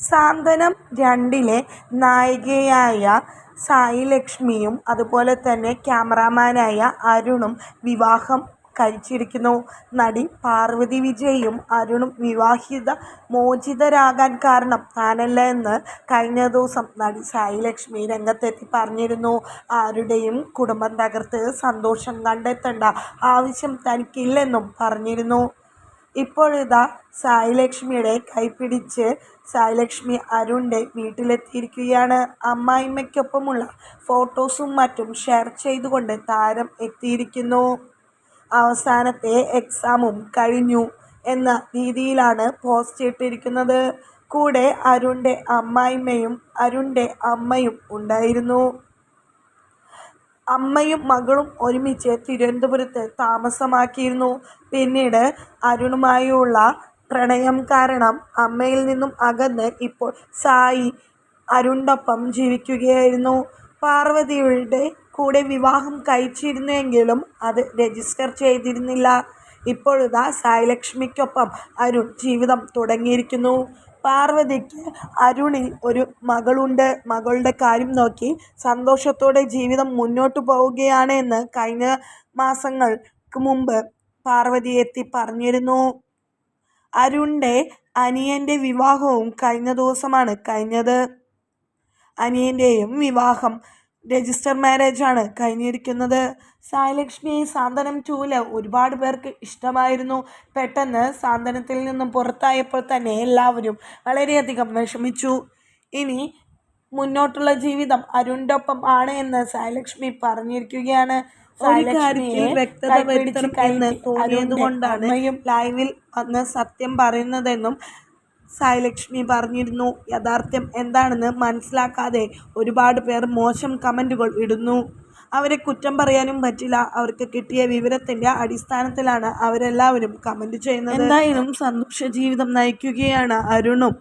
സാന്ത്വനം രണ്ടിലെ നായികയായ സായി ലക്ഷ്മിയും അതുപോലെ തന്നെ ക്യാമറാമാനായ അരുണും വിവാഹം കഴിച്ചിരിക്കുന്നു. നടി പാർവതി വിജയും അരുണും വിവാഹിത മോചിതരാകാൻ കാരണം താനല്ല എന്ന് കഴിഞ്ഞ ദിവസം നടി സായി ലക്ഷ്മി രംഗത്തെത്തി പറഞ്ഞിരുന്നു. ആരുടെയും കുടുംബം തകർത്ത് സന്തോഷം കണ്ടെത്തേണ്ട ആവശ്യം തനിക്കില്ലെന്നും പറഞ്ഞിരുന്നു. ഇപ്പോഴിതാ സായിലക്ഷ്മിയുടെ കൈപിടിച്ച് സായിലക്ഷ്മി അരുണിന്റെ വീട്ടിലെത്തിയിരിക്കുകയാണ്. അമ്മായിമ്മയ്ക്കൊപ്പമുള്ള ഫോട്ടോസും മറ്റും ഷെയർ ചെയ്തുകൊണ്ട് താരം എത്തിയിരിക്കുന്നു. അവസാനത്തെ എക്സാമും കഴിഞ്ഞു എന്ന രീതിയിലാണ് പോസ്റ്റ് ഇട്ടിരിക്കുന്നത്. കൂടെ അരുണിന്റെ അമ്മായിമ്മയും അരുണിന്റെ അമ്മയും ഉണ്ടായിരുന്നു. അമ്മയും മകളും ഒരുമിച്ച് തിരുവനന്തപുരത്ത് താമസമാക്കിയിരുന്നു. പിന്നീട് അരുണുമായുള്ള പ്രണയം കാരണം അമ്മയിൽ നിന്നും അകന്ന് ഇപ്പോൾ സായി അരുണിനൊപ്പം ജീവിക്കുകയായിരുന്നു. പാർവതിയുടെ കൂടെ വിവാഹം കഴിച്ചിരുന്നെങ്കിലും അത് രജിസ്റ്റർ ചെയ്തിരുന്നില്ല. ഇപ്പോഴിതാ സായി ലക്ഷ്മിക്കൊപ്പം അരുൺ ജീവിതം തുടങ്ങിയിരിക്കുന്നു. പാർവതിക്ക് അരുണിൽ ഒരു മകളുണ്ട്. മകളുടെ കാര്യം നോക്കി സന്തോഷത്തോടെ ജീവിതം മുന്നോട്ട് പോവുകയാണ് എന്ന് കഴിഞ്ഞ മാസങ്ങൾക്ക് മുമ്പ് പാർവതി എത്തി പറഞ്ഞിരുന്നു. അരുണിന്റെ അനിയന്റെ വിവാഹവും കഴിഞ്ഞ ദിവസമാണ് കഴിഞ്ഞത്. അനിയന്റെയും വിവാഹം രജിസ്റ്റർ മാരേജാണ് കഴിഞ്ഞിരിക്കുന്നത്. സായലക്ഷ്മി സാന്തനം സാന്ത്വനം ടൂവിൽ ഒരുപാട് പേർക്ക് ഇഷ്ടമായിരുന്നു. പെട്ടെന്ന് സാന്ത്വനത്തിൽ നിന്നും പുറത്തായപ്പോൾ തന്നെ എല്ലാവരും വളരെയധികം വിഷമിച്ചു. ഇനി മുന്നോട്ടുള്ള ജീവിതം അരുണിനൊപ്പം ആണ് എന്ന് സായലക്ഷ്മി പറഞ്ഞിരിക്കുകയാണ്. കൈപിടിച്ച് എന്ന് തോന്നിയതുകൊണ്ടാണ് ലൈവിൽ വന്ന് സത്യം പറയുന്നതെന്നും സായി ലക്ഷ്മി പറഞ്ഞിരുന്നു. യാഥാർത്ഥ്യം എന്താണെന്ന് മനസ്സിലാക്കാതെ ഒരുപാട് പേർ മോശം കമന്റുകൾ ഇടുന്നു. അവരെ കുറ്റം പറയാനും പറ്റില്ല. അവർക്ക് കിട്ടിയ വിവരത്തിന്റെ അടിസ്ഥാനത്തിലാണ് അവരെല്ലാവരും കമന്റ് ചെയ്യുന്നത്. എന്തായാലും സന്തോഷ ജീവിതം നയിക്കുകയാണ് അരുണും